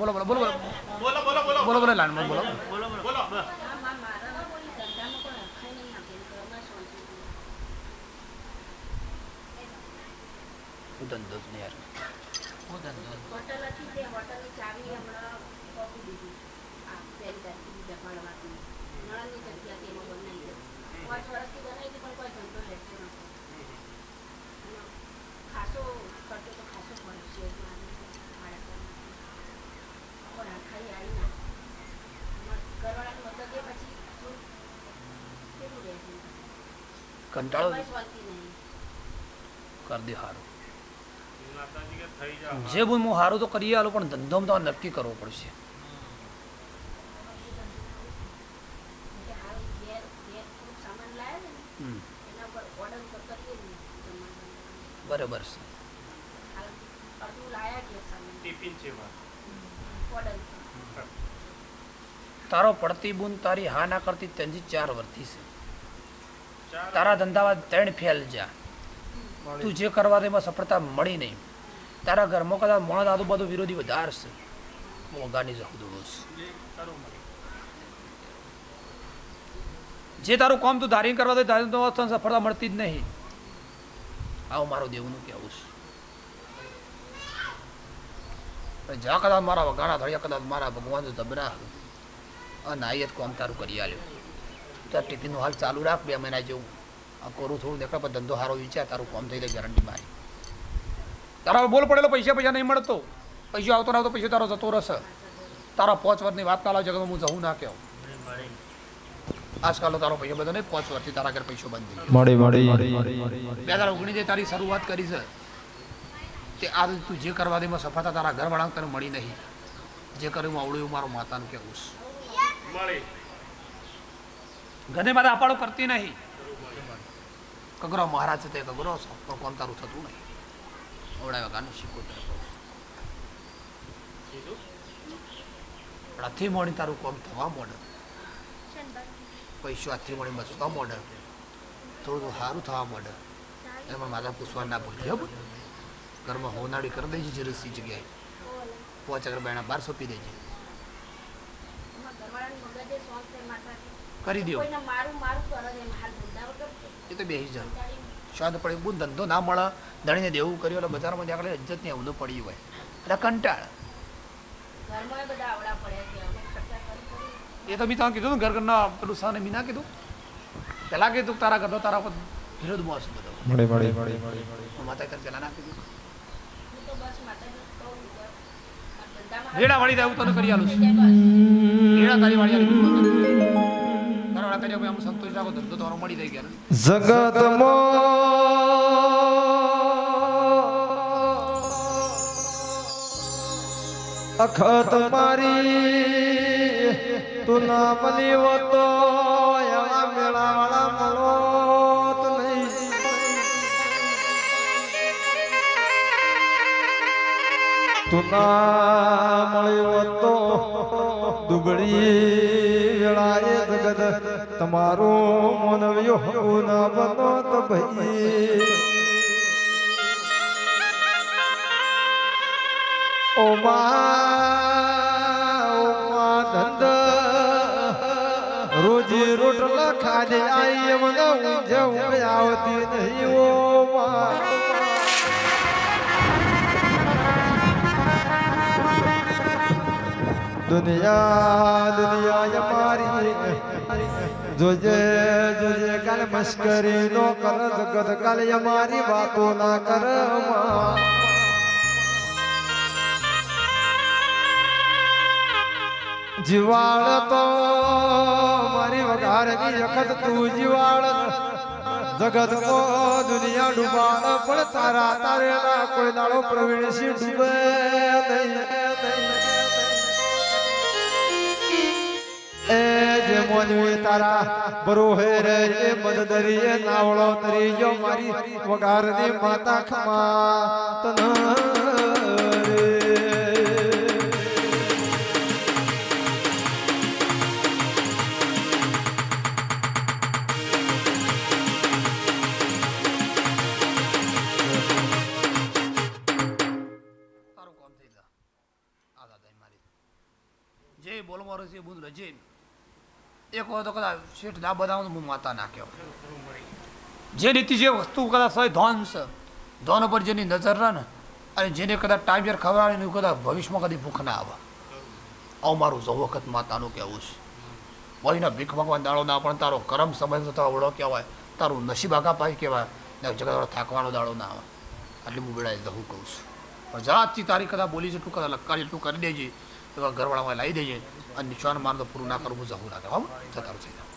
બોલો બોલો બોલો. બોલો બોલો બોલો. બોલો બોલો બોલો. લાઈનમાં બોલો. બોલો બોલો ધંધો જ નહીં યાર. હું ધંધો. હોટલ હતી તે હોટલની ચાવી હમણાં સોંપી દીધી. આ પહેલી તારીખે બીજા કંટાળો કરી દે સારું જે ભૂલ હું સારું તો કરીએ આલો પણ ધંધોમાં તમારે નક્કી કરવો પડશે. બરાબર છે. તારો પડતી પ્રતિબુંદ તારી હા ના કરતી તેની ચાર વર્તી છે. તારા ધંધામાં ત્રણ ફેલ જા. તું જે કરવા એમાં સફળતા મળી નહીં. તારા ઘરમાં કદાચ મોણા દાદુ બધું વિરોધી વધારે છે. મોંઘાની જહુદો છે. કરું મને જે તારું કામ તું ધારી કરવા દે તારી સફળતા મળતી જ નહીં. આવું મારું દેવનું કહેવું છે. જ્યાં કદાચ મારા વગાણા થળિયા કદાચ મારા ભગવાન દબરા અને આયત કોમ તારું કરી આલ્યો. તાર ટિફિનનું હાલ ચાલુ રાખ બે મહિના જેવું. આ કોરું થોડું દેખાડ પણ ધંધો સારો વિચાર તારું કોમ થઈ જાય ગેરંટી મારી. તારા બોલ પડેલો પૈસા પૈસા નહીં મળતો. પૈસા આવતો આવતો પૈસા તારો જતો રહેશે. તારા પાંચ વર્ષની વાત ના લાવ હું જવું ના કહેવું આજકાલ તારો પૈસા બધો નહીં પાંચ વર્ષથી તારા ઘર પૈસો બંધ મળી મળી બે હજાર ઓગણીસે તારી શરૂઆત કરી છે તે આ તું જે કરવા દેમાં સફળતા તારા ઘર વાળા તને મળી નહીં. જે કર્યું આવડ્યું એવું મારું માતાનું કહેવું છે. મળી. ઘણી બધા અપાડો કરતી નહીં. કગરો મહારાજ તે કગરો પણ કોણ તારું થતું નહીં. ઓવડાય ગાનું શીખો કીધું? મોડી તારું કોમ થવા મોડે. પૈસો આથી મોડી બસવા મોડે. થોડું સારું થવા મોડે. એમાં મારા પૂછવા ના ભૂલી ઘરમાં હોનાળી કરી દેજે જરસી જગ્યાએ. પાંચ અગર બેણા બાર સોંપી દેજે કરી દો એ તો બેસી જાવ શાંત પડે. બહુ ધંધો ના મળે. ધણીને દેવું કર્યું એટલે બજારમાં ત્યાં આગળ ઇજ્જત ને એવું પડ્યું હોય. એટલે કંટાળ. એ તો મેં તમે કીધું ને ઘર ઘરના પેલું સાને મીના કીધું. પેલા કીધું તારા ઘરનો તારા પર વિરોધ મોસ બધો. મળે મળે મળે. મળે માતા કર પેલા ના કીધું. વેડા વાળી દેવું તને કરી આલું છું. વેડા તારી વાળી તારા કર્યા ભાઈ આમ સંતોષ રાખો ધંધો તમારો મળી જાય ગયા જગતમાં અખત મારી તું નામ લીવો તો એવા મેળા વાળા મળોત નહીં. તું દુબળી જગત તમારું મનવ્યો ના બનો તો ભાઈ. ઓ માં ઓ માં ધંધ રોજી રોટલા ખાને આઈ મને ઊંઝે ઊંઘ આવતી નહીં ઓ માં દુનિયા દુનિયા અમારી જોજે જોજે, કાલ મસ્કરી નો કર જગત કાલ અમારી વાતો ના કર જીવાળ તો મારી વઘારની વખત તું જીવાળ. જગત કો દુનિયા ડૂબાણ, પણ તારા તારેલા કોઈ દાડો પ્રવીણ સિંહ ડૂબે નહીં. મોજવે તારા. બરોહે રે જે મદદરીએ નાવળો તરીયો મારી વગારની માતા ખમા. તન જે. બોલવા રહેશે બુંદ રજે એક વખત કદાચ શેઠ ના બધામાં હું માતા નાખ્યો. જે રીતિ જે વસ્તુ કદાચ હોય, ધોન ધોન ઉપર જેની નજર રહે ને, અને જેને કદાચ ટાઈમ ખબર આવે કદાચ ભવિષ્યમાં કદી ભૂખ ના આવે. આવું મારું જવું વખત માતાનું કહેવું છે. વહીને ભીખ ભગવાન દાડો ના પણ તારો કરમ સમય તારો ઓળો કહેવાય. તારું નસીબ આગા પાઈ કહેવાય. ને જગત થાકવાનો દાડો ના આવે. એટલે હું બેડા દહું કહું છું. પણ જાતથી તારી કદાચ બોલી જેટલું કદાચ લક્કારી એટલું કરી દેજે. એવા ઘરવાળામાં લાવી દેજે. અને નિશાન માર તો પૂરું ના કરવું જવું લાગે હા જતા રહો.